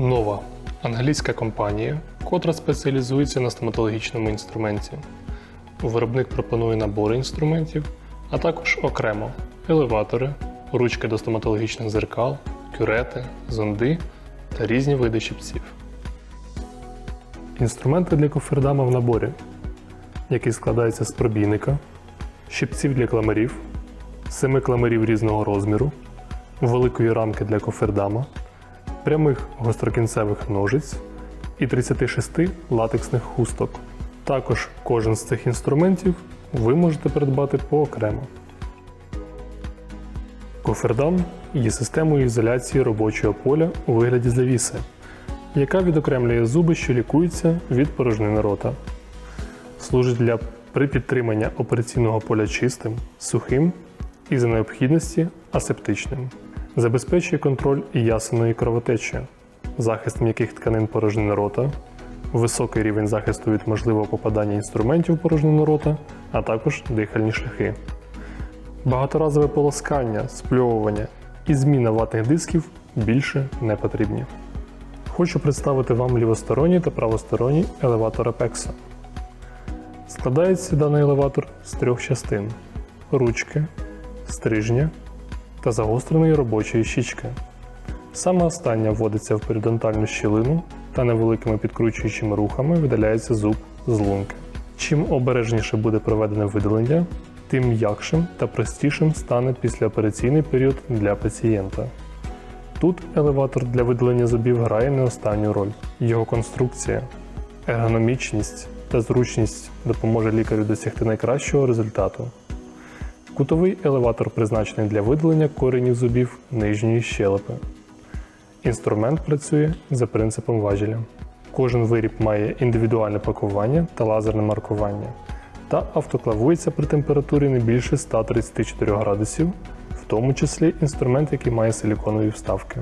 Нова англійська компанія, котра спеціалізується на стоматологічному інструменті. Виробник пропонує набори інструментів, а також окремо елеватори, ручки до стоматологічних зеркал, кюрети, зонди та різні види щипців. Інструменти для кофердама в наборі, який складається з пробійника, щипців для кламарів, семи кламарів різного розміру, великої рамки для кофердама, прямих гострокінцевих ножиць і 36 латексних хусток. Також кожен з цих інструментів ви можете придбати поокремо. Кофердам є системою ізоляції робочого поля у вигляді завіси, яка відокремлює зуби, що лікуються від порожнини рота. Служить для припідтримання операційного поля чистим, сухим і за необхідності асептичним. Забезпечує контроль ясеної кровотечі, захист м'яких тканин порожнини рота, високий рівень захисту від можливого попадання інструментів порожнину рота, а також дихальні шляхи. Багаторазове полоскання, спльовування і зміна ватних дисків більше не потрібні. Хочу представити вам лівосторонній та правосторонній елеватор Apex. Складається даний елеватор з трьох частин: ручки, стрижня та загостреної робочої щічки. Саме остання вводиться в періодонтальну щілину та невеликими підкручуючими рухами видаляється зуб з лунки. Чим обережніше буде проведене видалення, тим м'якшим та простішим стане післяопераційний період для пацієнта. Тут елеватор для видалення зубів грає не останню роль. Його конструкція, ергономічність та зручність допоможе лікарю досягти найкращого результату. Кутовий елеватор призначений для видалення коренів зубів нижньої щелепи. Інструмент працює за принципом важеля. Кожен виріб має індивідуальне пакування та лазерне маркування та автоклавується при температурі не більше 134 градусів, в тому числі інструмент, який має силіконові вставки.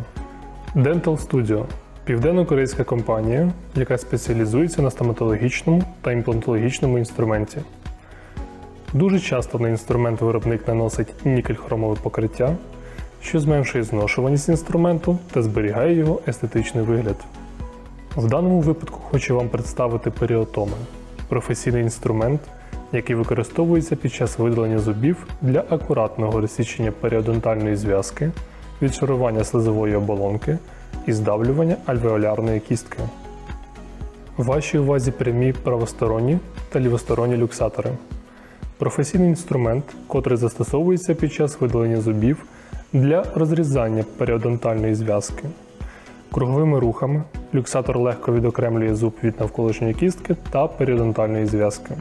Dental Studio південно-корейська компанія, яка спеціалізується на стоматологічному та імплантологічному інструменті. Дуже часто на інструмент виробник наносить нікель-хромове покриття, що зменшує зношуваність інструменту та зберігає його естетичний вигляд. В даному випадку хочу вам представити періотоми професійний інструмент, який використовується під час видалення зубів для акуратного розсічення періодонтальної зв'язки, відшарування слизової оболонки і здавлювання альвеолярної кістки. Вашій увазі прямі правосторонні та лівосторонні люксатори. Професійний інструмент, котрий застосовується під час видалення зубів для розрізання періодонтальної зв'язки. Круговими рухами люксатор легко відокремлює зуб від навколишньої кістки та періодонтальної зв'язки.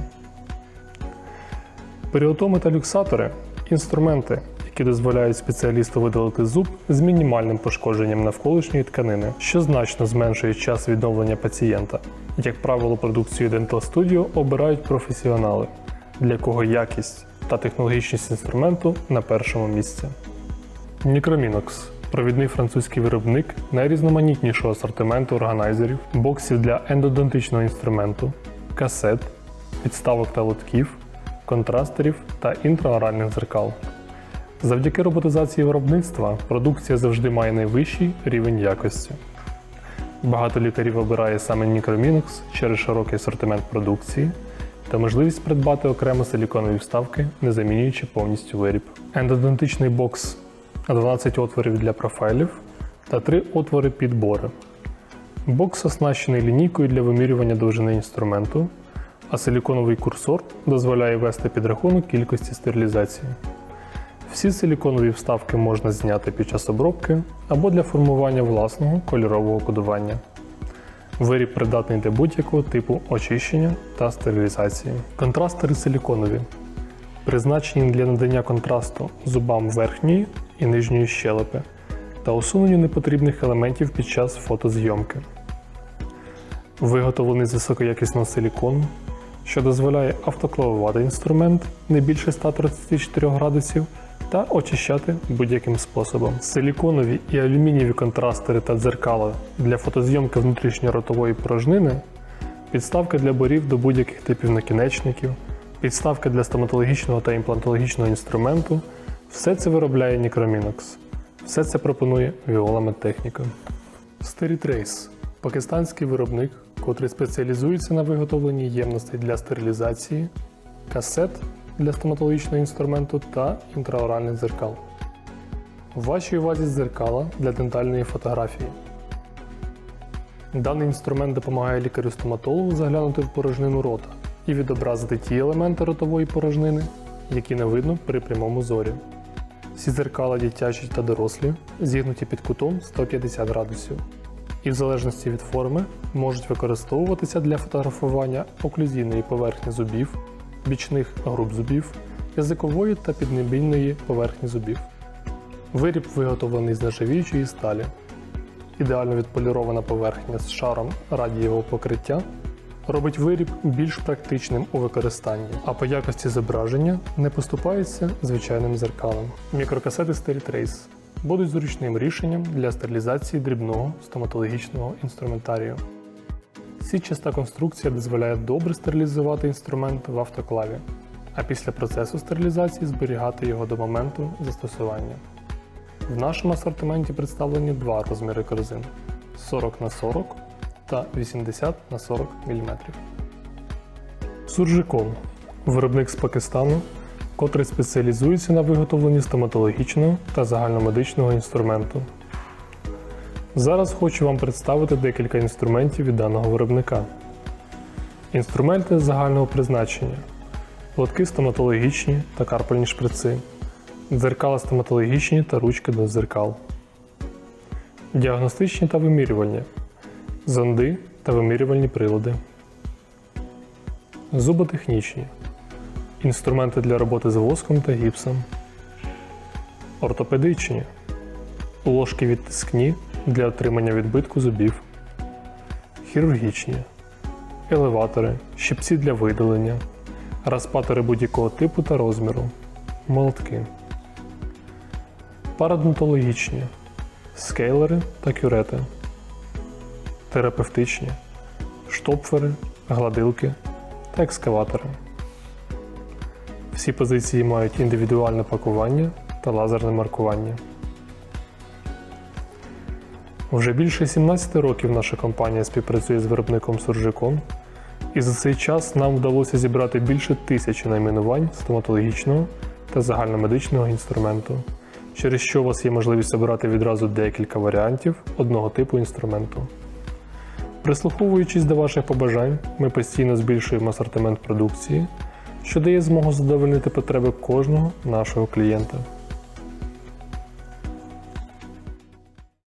Періотоми та люксатори інструменти, які дозволяють спеціалісту видалити зуб з мінімальним пошкодженням навколишньої тканини, що значно зменшує час відновлення пацієнта. Як правило, продукцію Dental Studio обирають професіонали, для кого якість та технологічність інструменту на першому місці. Microminox – провідний французький виробник найрізноманітнішого асортименту органайзерів, боксів для ендодонтичного інструменту, касет, підставок та лотків, контрастерів та інтраоральних дзеркал. Завдяки роботизації виробництва продукція завжди має найвищий рівень якості. Багато лікарів обирає саме Microminox через широкий асортимент продукції та можливість придбати окремо силіконові вставки, не замінюючи повністю виріб. Ендодонтичний бокс 12 отворів для профайлів та 3 отвори підбори. Бокс оснащений лінійкою для вимірювання довжини інструменту, а силіконовий курсор дозволяє вести підрахунок кількості стерилізації. Всі силіконові вставки можна зняти під час обробки або для формування власного кольорового кодування. Виріб придатний для будь-якого типу очищення та стерилізації. Контрастери силіконові призначені для надання контрасту зубам верхньої і нижньої щелепи та усуненню непотрібних елементів під час фотозйомки. Виготовлений з високоякісного силікону, що дозволяє автоклавувати інструмент не більше 134 градусів та очищати будь-яким способом. Силіконові і алюмінієві контрастери та дзеркала для фотозйомки внутрішньоротової порожнини, підставки для борів до будь-яких типів накінечників, підставки для стоматологічного та імплантологічного інструменту все це виробляє Microminox. Все це пропонує Viola Medtechnica. Steritrace – пакистанський виробник, котрий спеціалізується на виготовленні ємностей для стерилізації, касет для стоматологічного інструменту та інтраоральних дзеркал. В вашій увазі дзеркала для дентальної фотографії. Даний інструмент допомагає лікарю-стоматологу заглянути в порожнину рота і відобразити ті елементи ротової порожнини, які не видно при прямому зорі. Всі дзеркала дитячі та дорослі зігнуті під кутом 150 градусів і в залежності від форми можуть використовуватися для фотографування оклюзійної поверхні зубів, бічних груп зубів, язикової та піднебільної поверхні зубів. Виріб виготовлений з нержавіючої сталі. Ідеально відполірована поверхня з шаром радієвого покриття робить виріб більш практичним у використанні, а по якості зображення не поступається звичайним зеркалом. Мікрокасети Steritrace будуть зручним рішенням для стерилізації дрібного стоматологічного інструментарію. Сітчаста конструкція дозволяє добре стерилізувати інструмент в автоклаві, а після процесу стерилізації зберігати його до моменту застосування. В нашому асортименті представлені два розміри корзин 40 на 40 та 80 на 40 мм. Суржикон виробник з Пакистану, котрий спеціалізується на виготовленні стоматологічного та загальномедичного інструменту. Зараз хочу вам представити декілька інструментів від даного виробника. Інструменти загального призначення, лотки стоматологічні та карпальні шприци, дзеркала стоматологічні та ручки до дзеркал, діагностичні та вимірювальні, зонди та вимірювальні прилади, зуботехнічні, інструменти для роботи з воском та гіпсом, ортопедичні, ложки відтискні для отримання відбитку зубів, хірургічні, елеватори, щипці для видалення, розпатори будь-якого типу та розміру, молотки, парадонтологічні, скейлери та кюрети, терапевтичні, штопфери, гладилки та екскаватори. Всі позиції мають індивідуальне пакування та лазерне маркування. Вже більше 17 років наша компанія співпрацює з виробником Суржикон, і за цей час нам вдалося зібрати більше тисячі найменувань стоматологічного та загальномедичного інструменту, через що у вас є можливість обирати відразу декілька варіантів одного типу інструменту. Прислуховуючись до ваших побажань, ми постійно збільшуємо асортимент продукції, що дає змогу задовольнити потреби кожного нашого клієнта.